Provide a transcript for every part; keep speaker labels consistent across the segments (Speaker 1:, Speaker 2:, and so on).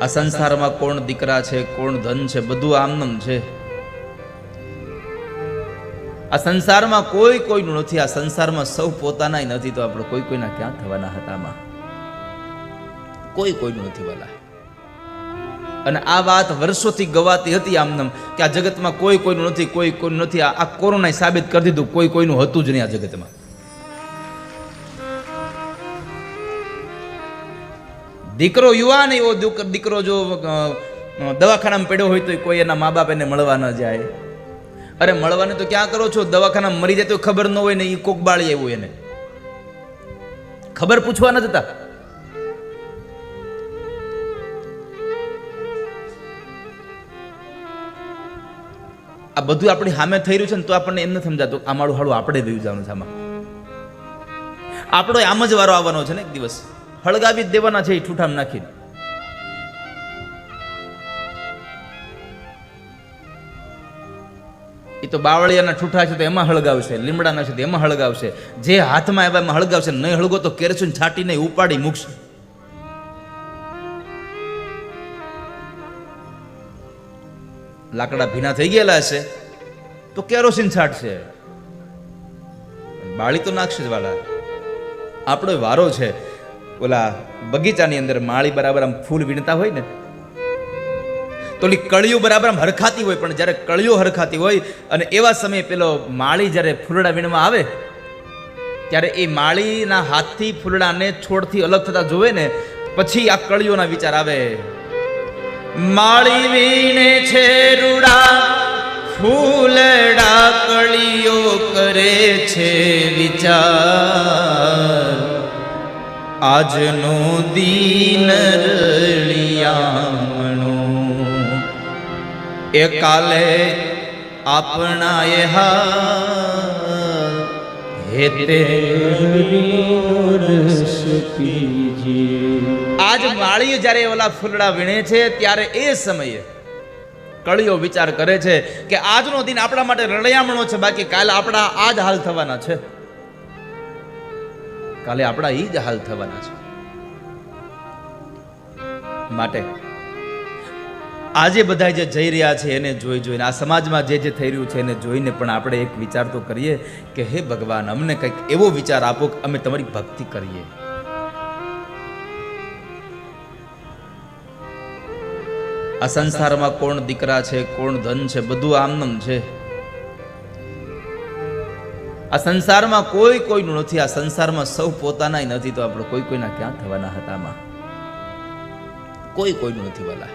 Speaker 1: આ સંસારમાં કોણ દીકરા છે, કોણ ધન છે, બધું આમનમ છે. આ સંસારમાં કોઈ કોઈનું નથી, આ સંસારમાં સૌ પોતાના નથી, તો આપણે કોઈ કોઈના ક્યાં થવાના હતા કોઈ કોઈનું નથી વાલા અને આ વાત વર્ષોથી ગવાતી હતી આમનમ કે આ જગતમાં કોઈ કોઈનું નથી, કોઈ કોઈનું નથી. આ આ કોરોનાએ સાબિત કરી દીધું, કોઈ કોઈનું હતું જ નહીં આ જગતમાં. દીકરો યુવાન એવો દીકરો જો દવાખાનામાં પડ્યો હોય તો કોઈ એના મા બાપ એને મળવા ન જાય. અરે, મળવાને તો ક્યાં કરો છો? દવાખાનામાં મરી જાય તો ખબર ન હોય ને એ કોક બાળી આવ્યું એને. ખબર પૂછવા ન જતા. આ બધું આપણી સામે થઈ રહ્યું છે ને તો આપણને એમ નથી સમજાતું, આ મારું હાડું આપણે વયું જવાનું છે આમાં. આપણો આમ જ વારો આવવાનો છે ને એક દિવસ. હળગાવી દેવાના છે ઠૂઠામ નાખીને. એ તો બાવળિયાના ઠૂઠા છે તો એમાં હળગાવશે, લીમડાના છે તો એમાં હળગાવશે. જે હાથમાં આવ્યા એમાં હળગાવશે નહીં હળગો તો કેરસુન છાટીને ઉપાડી મૂકશે. લાકડા ભીના થઈ ગયેલા હશે, તો કેરોસીન છાંટશે. બાળી તો નાખશે જ વાલા. આપણો વારો છે ઓલા બગીચાની અંદર માળી બરાબર આમ ફૂલ વીણતા હોય ને, તો ઓલી કળીઓ બરાબર આમ હરખાતી હોય, પણ જ્યારે કળીઓ હરખાતી હોય અને એવા સમયે પેલો માળી જ્યારે ફૂલડા વીણવા આવે, ત્યારે એ માળીના હાથથી ફૂલડાને છોડથી અલગ થતા જોવે ને, પછી આ કળીઓના વિચાર આવે. માળી વીણે છે રૂડા, ફૂલડા કળીઓ કરે છે વિચાર. આજનો દીન રળિયામણો. એ કાલે આપણા એ હા હેતે આજ માળી જ્યારે ઓલા ફૂલડા વીણે છે, ત્યારે એ સમયે કળીઓ વિચાર કરે છે કે આજનો દિન આપણા માટે રળિયામણો છે, બાકી કાલે આપણા આજ હાલ થવાના છે. કાલે આપણા એ જ હાલ થવાના છે. માટે આજે બધા જે જઈ રહ્યા છે એને જોઈ જોઈને, આ સમાજમાં જે જે થઈ રહ્યું છે એને જોઈને પણ આપણે એક વિચાર તો કરીએ કે હે ભગવાન, અમને કંઈક એવો વિચાર આપો કે અમે તમારી ભક્તિ કરીએ. આ સંસારમાં કોણ દીકરા છે, કોણ ધન છે, બધું આમનમ છે. આ સંસારમાં કોઈ કોઈનું નથી, આ સંસારમાં સૌ પોતાના નથી, તો આપણે કોઈ કોઈના ક્યાં થવાના હતામાં કોઈ કોઈનું નથી વાલા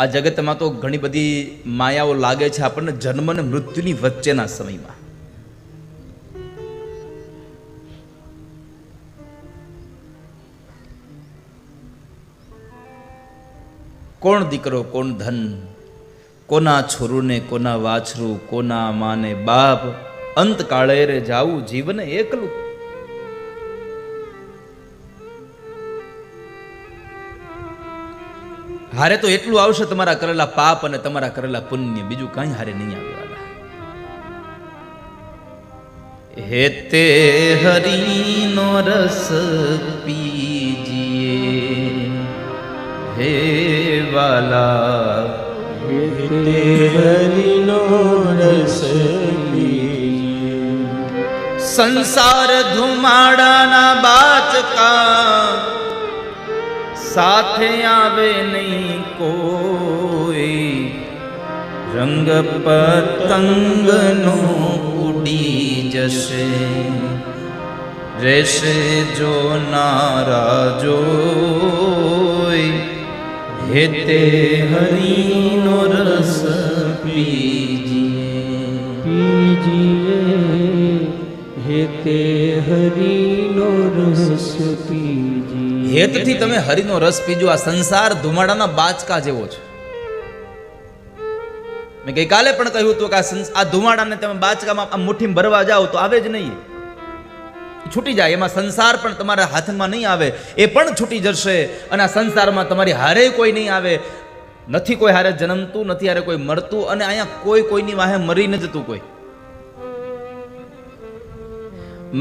Speaker 1: આ જગતમાં તો ઘણી બધી માયાઓ લાગે છે આપણને જન્મ અને મૃત્યુની વચ્ચેના સમયમાં. કોણ દીકરો, કોણ ધન? કોના છોરુને, કોના વાછરું, કોના માને બાપ? અંત કાળે રે જાવું જીવન એકલું. હારે તો એટલું આવશે તમારા કરેલા પાપ અને તમારા કરેલા પુણ્ય. બીજું કઈ હારે નહીં આવે હે તે હરિનો રસ પીજીએ. હે વાલા
Speaker 2: હરિનો રસ
Speaker 1: સંસાર ધુમાડાના બાચકા સાથે આવે નહીં કોઈ રંગ પતંગનો ઉડી જશે રહેશે જો નારા જોઈ હેતે હરિનો રસ પીજીએ.
Speaker 2: પીજીએ હેતે હરિનો રસ પીજીએ.
Speaker 1: હેતથી તમે હરિનો રસ પીજો આ સંસાર ધુમાડાના બાચકા જેવો છે. મેં ગઈકાલે પણ કહ્યું હતું કે આ ધુમાડાને તમે બાચકામાં આ મુઠ્ઠીમાં ભરવા જાઓ તો આવે જ નહીં. છૂટી જાય, એમાં સંસાર પણ તમારા હાથમાં નહીં આવે, એ પણ છૂટી જશે અને આ સંસારમાં તમારી હારે કોઈ નહીં આવે. નથી કોઈ હારે જન્મતું, નથી હારે કોઈ મરતું અને અહીંયા કોઈ કોઈની વાહે મરી ન જતું કોઈ.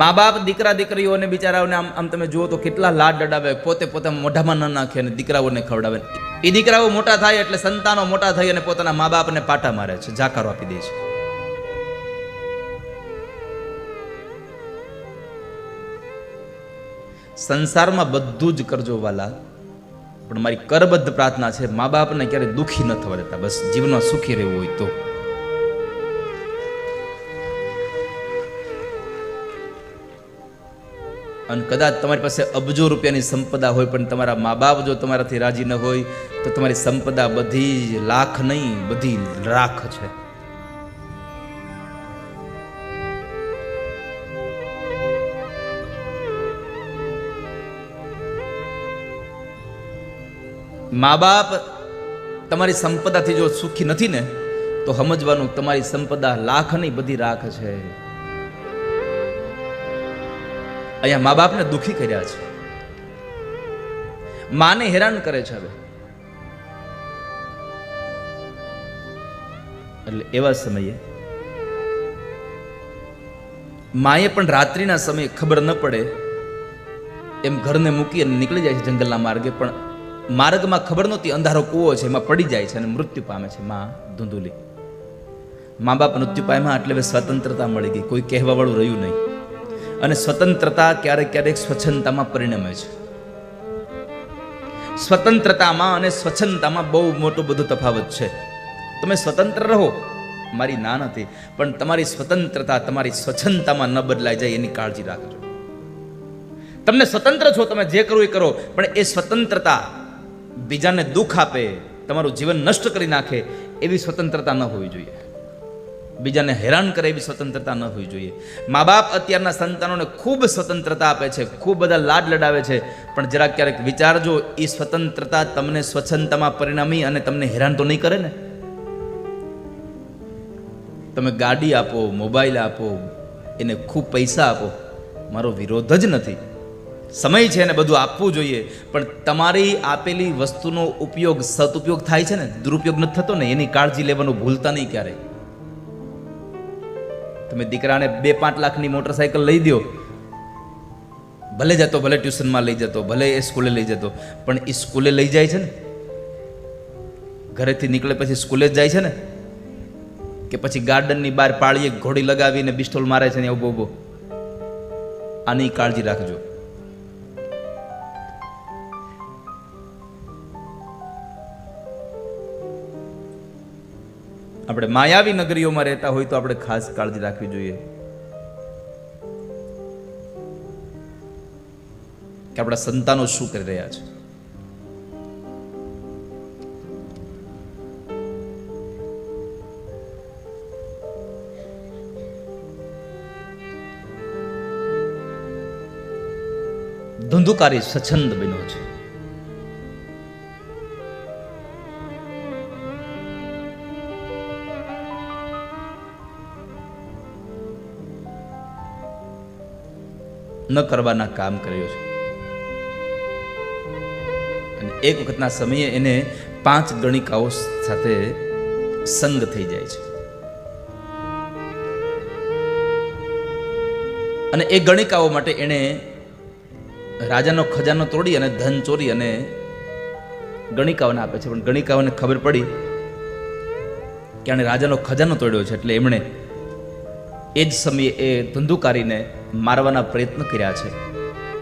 Speaker 1: મા બાપ દીકરા, દીકરીઓને બિચારાઓને આમ આમ તમે જુઓ તો કેટલા લાડ ડડાવે પોતે પોતે મોઢામાં ન નાખે અને દીકરાઓને ખવડાવે. એ દીકરાઓ મોટા થાય એટલે સંતાનો મોટા થઈ અને પોતાના મા બાપને પાટા મારે છે જાકારો આપી દે છે. સંસારમાં બધું જ કરજો વાલા. પણ મારી કરબદ્ધ પ્રાર્થના છે મા બાપને ક્યારેય દુખી ન થવા દેતા. બસ જીવનમાં સુખી રહેવું હોય તો. અને કદાચ તમારી પાસે અબજો રૂપિયાની સંપદા હોય, પણ તમારા મા બાપ જો તમારાથી રાજી ન હોય, તો તમારી સંપદા બધી જ લાખ નહીં, બધી રાખ છે. મા બાપ તમારી સંપદાથી જો સુખી નથી ને, તો સમજવાનું તમારી સંપદા લાખ નહીં બધી રાખ છે. અહીંયા મા બાપને દુખી કર્યા છે. માને હેરાન કરે છે હવે. એટલે એવા સમયે માએ પણ રાત્રિના સમયે ખબર ન પડે, એમ ઘરને મૂકી અને નીકળી જાય છે જંગલના માર્ગે, પણ માર્ગમાં ખબર નહોતી, અંધારો કૂવો છે, એમાં પડી જાય છે અને મૃત્યુ પામે છે માં ધૂંધુલી. મા બાપ મૃત્યુ પામ્યા એટલે હવે સ્વતંત્રતા મળી ગઈ, કોઈ કહેવાવાળું રહ્યું નહીં. અને સ્વતંત્રતા ક્યારેક ક્યારેક સ્વચ્છંદતામાં પરિણમે છે. સ્વતંત્રતામાં અને સ્વચ્છંદતામાં બહુ મોટું બધું તફાવત છે. તમે સ્વતંત્ર રહો, મારી ના નથી, પણ તમારી સ્વતંત્રતા તમારી સ્વચ્છંદતામાં ન બદલાઈ જાય એની કાળજી રાખજો. તમને સ્વતંત્ર છો, તમે જે કરો એ કરો, પણ એ સ્વતંત્રતા બીજાને દુઃખ આપે, તમારું જીવન નષ્ટ કરી નાખે, એવી સ્વતંત્રતા ન હોવી જોઈએ. બીજાને હેરાન કરે એવી સ્વતંત્રતા ન હોવી જોઈએ. મા બાપ અત્યારના સંતાનોને ખૂબ સ્વતંત્રતા આપે છે, ખૂબ બધા લાડ લડાવે છે, પણ જરાક ક્યારેક વિચારજો એ સ્વતંત્રતા તમને સ્વચ્છંદતામાં પરિણમી અને તમને હેરાન તો નહીં કરે ને? તમે ગાડી આપો, મોબાઈલ આપો, એને ખૂબ પૈસા આપો, મારો વિરોધ જ નથી. સમય છે ને બધું આપવું જોઈએ. પણ તમારી આપેલી વસ્તુનો ઉપયોગ, સદઉપયોગ થાય છે ને? દુરુપયોગ નથી થતો ને? એની કાળજી લેવાનું ભૂલતા નહીં ક્યારેય. તમે દીકરાને બે પાંચ લાખની મોટરસાયકલ લઈ દો ભલે જતો, ભલે ટ્યુશનમાં લઈ જતો, ભલે એ સ્કૂલે લઈ જતો, પણ એ સ્કૂલે લઈ જાય છે ને? ઘરેથી નીકળે પછી સ્કૂલે જ જાય છે ને? કે પછી ગાર્ડનની બહાર પાળીએ, ઘોડી લગાવીને બિસ્ટોલ મારે છે ને ઊભો ઊભો આની કાળજી રાખજો. આપણે માયાવી નગરીઓમાં રહેતા હોય તો આપણે ખાસ કાળજી રાખવી જોઈએ. કે આપણા સંતાનો શું કરી રહ્યા છે? ધુંધુકારી સ્વચ્છંદ બન્યો છે. ન કરવાના કામ કર્યો છે. અને એક વખતના સમયે એને પાંચ ગણિકાઓ સાથે સંગ થઈ જાય છે. અને એ ગણિકાઓ માટે એણે રાજાનો ખજાનો તોડી અને ધન ચોરી અને ગણિકાઓને આપે છે. પણ ગણિકાઓને ખબર પડી કે આણે રાજાનો ખજાનો તોડ્યો છે. એટલે એમણે એ જ સમયે એ ધંધુકારીને મારવાના પ્રયત્ન કર્યા છે.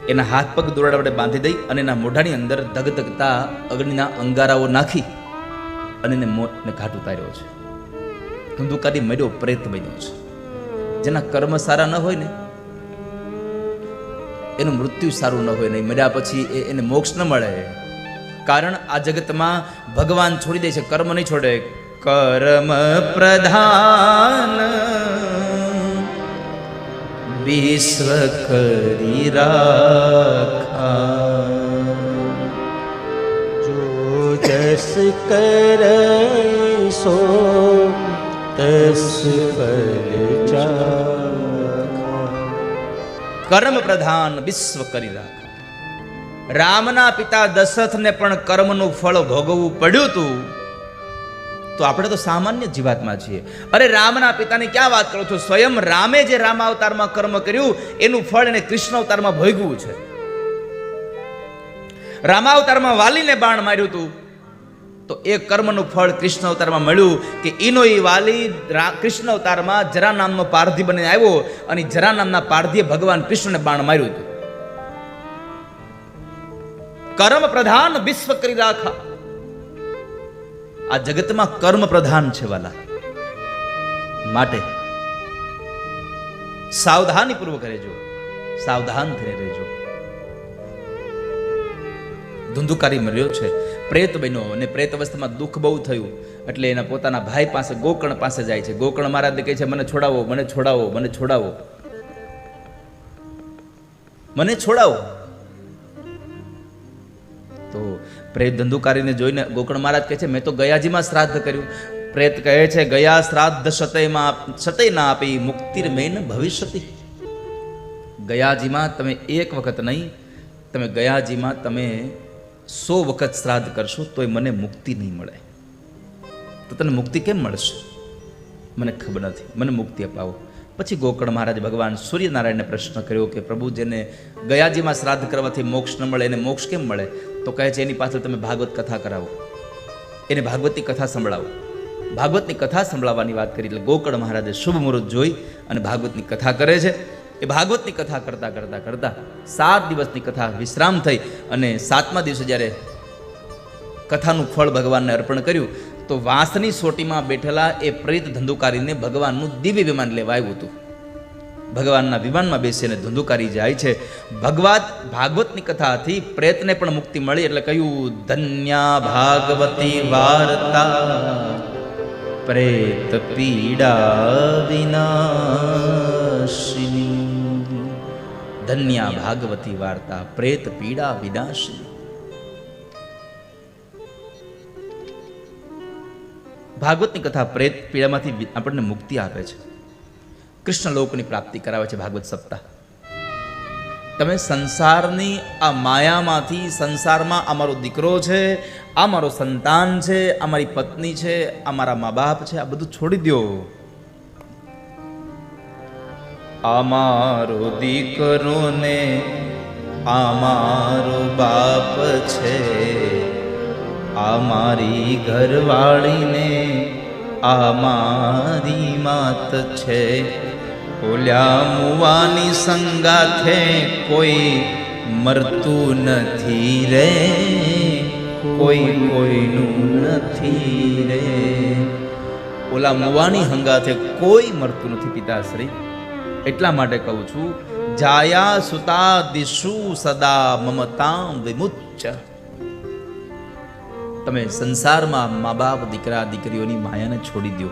Speaker 1: એના હાથ પગ દોરડા વડે બાંધી દઈ અને એના મોઢાની અંદર ધગધગતા અગ્નિના અંગારાઓ નાખી અને એને મોતને ઘાટ ઉતાર્યો છે. ધંધુકારી મર્યો પ્રેત બન્યો છે. જેના કર્મ સારા ન હોય ને, એનું મૃત્યુ સારું ન હોય નહીં મર્યા પછી એ- એને મોક્ષ ન મળે. કારણ આ જગતમાં ભગવાન છોડી દે છે, કર્મ નહીં છોડે. કર્મ પ્રધાન વિશ્વ કરી રાખા.
Speaker 2: જો જસ કર સો તસ
Speaker 1: કર્મ પ્રધાન વિશ્વ કરી રાખા. રામના પિતા દશરથને પણ કર્મનું ફળ ભોગવવું પડ્યું હતું. તો આપણે તો સામાન્ય જીવાતમાં છીએ. અરે રામના પિતાની ક્યાં વાત કરો છો? સ્વયં રામે જે રામ અવતારમાં કર્મ કર્યું, એનું ફળ એને કૃષ્ણ અવતારમાં ભોગવું છે. રામાવતારમાં વાલીને બાણ માર્યું હતું તો એ કર્મનું ફળ કૃષ્ણ અવતારમાં મળ્યું કે એનો એ વાલી કૃષ્ણ અવતારમાં જરા નામનો પારધી બનીને આવ્યો અને જરા નામના પારધીએ ભગવાન કૃષ્ણને બાણ માર્યું હતું કર્મ પ્રધાન વિશ્વ કરી રાખા. આ જગતમાં કર્મ પ્રધાન છે વાલા. માટે સાવધાની પૂર્વક રહેજો. સાવધાન થઈને રહેજો. ધુંધુકારી મળ્યો છે. પ્રેત બન્યો અને પ્રેત અવસ્થામાં દુઃખ બહુ થયું. એટલે એના પોતાના ભાઈ પાસે, ગોકર્ણ પાસે જાય છે. ગોકર્ણ મહારાજ કહે છે, મને છોડાવો મને છોડાવો મને છોડાવો. મને છોડાવો. પ્રેત ધંધુકારીને જોઈને ગોકર્ણ મહારાજ કહે છે, મેં તો ગયાજીમાં શ્રાદ્ધ કર્યું. પ્રેત કહે છે, ગયા શ્રાદ્ધ સતયમાં સતય ના આપી મુક્તિર્મેન ભવિષ્યતિ. ગયાજીમાં તમે એક વખત નહીં, તમે ગયાજીમાં તમે સો વખત શ્રાદ્ધ કરશો તોય મને મુક્તિ નહીં મળે. તો તને મુક્તિ કેમ મળશે? મને ખબર નથી. મને મુક્તિ અપાવો. પછી ગોકર્ણ મહારાજ ભગવાન સૂર્યનારાયણને પ્રશ્ન કર્યો કે પ્રભુ, જેને ગયાજીમાં શ્રાદ્ધ કરવાથી મોક્ષ ન મળે, એને મોક્ષ કેમ મળે? તો કહે છે, એની પાછળ તમે ભાગવત કથા કરાવો. એને ભાગવતની કથા સંભળાવો. ભાગવતની કથા સંભળાવવાની વાત કરી એટલે ગોકર્ણ મહારાજે શુભ મુહૂર્ત જોઈ અને ભાગવતની કથા કરે છે. એ ભાગવતની કથા કરતા કરતા કરતા સાત દિવસની કથા વિશ્રામ થઈ અને સાતમા દિવસે જ્યારે કથાનું ફળ ભગવાનને અર્પણ કર્યું તો વાંસની સોટીમાં બેઠેલા એ પ્રેત ધંધુકારીને ભગવાનનું દિવ્ય વિમાન લેવા આવ્યું હતું. ભગવાનના વિમાનમાં બેસીને ધંધુકારી જાય છે. ભગવાત ભાગવતની કથાથી પ્રેતને પણ મુક્તિ મળી એટલે કહ્યું, ધન્યા ભાગવતી વાર્તા, પ્રેત પીડા વિનાશિની. ધન્યા ભાગવતી વાર્તા, પ્રેત પીડા વિનાશિની. ભાગવતની કથા પ્રેત પીડામાંથી આપણને મુક્તિ આપે છે. કૃષ્ણ લોકની પ્રાપ્તિ કરાવે છે ભાગવત સપ્તાહ. તમે સંસારની આ માયામાંથી, સંસારમાં અમારો દીકરો છે, આ મારો સંતાન છે, આ મારી પત્ની છે, આ મારા મા બાપ છે, આ બધું છોડી દો આ મારો દીકરો ને આ મારો બાપ છે. આ મારી ઘરવાળીને, આ મારી માત છે. ઓલ્યા મુવાની સંગાથે કોઈ મરતું નથી રે. કોઈ કોઈનું નથી રે. ઓલા મુવાની હંગાથે કોઈ મરતું નથી પિતાશ્રી. એટલા માટે કહું છું, જાયા સુતા દિશુ સદા મમતા વિમુચ્ચ. તમે સંસારમાં મા બાપ દીકરા દીકરીઓની માયાને છોડી દો